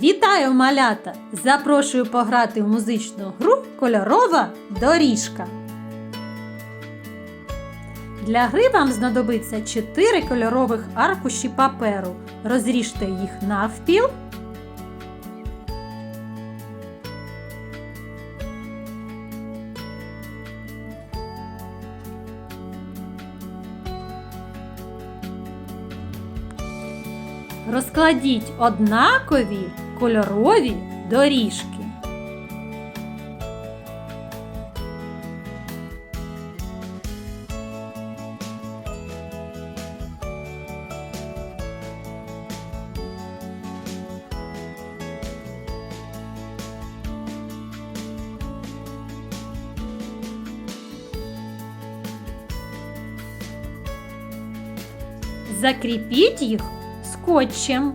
Вітаю малята! Запрошую пограти в музичну гру Кольорова доріжка. Для гри вам знадобиться 4 кольорових аркуші паперу. Розріжте їх навпіл. Розкладіть однакові кольорові доріжки. Закріпіть їх скотчем.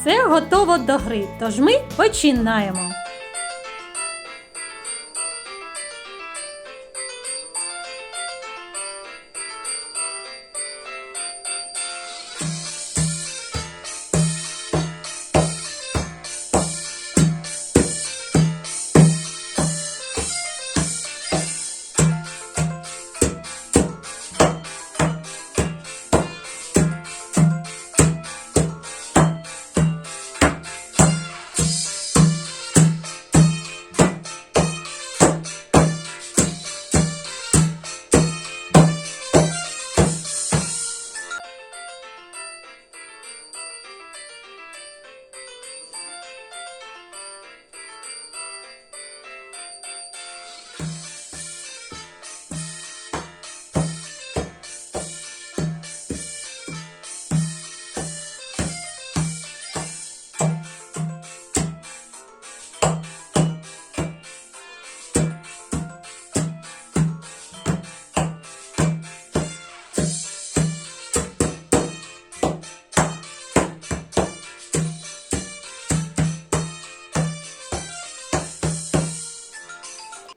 Все готово до гри, тож ми починаємо.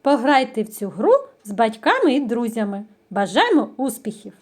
Пограйте в цю гру з батьками і друзями. Бажаємо успіхів!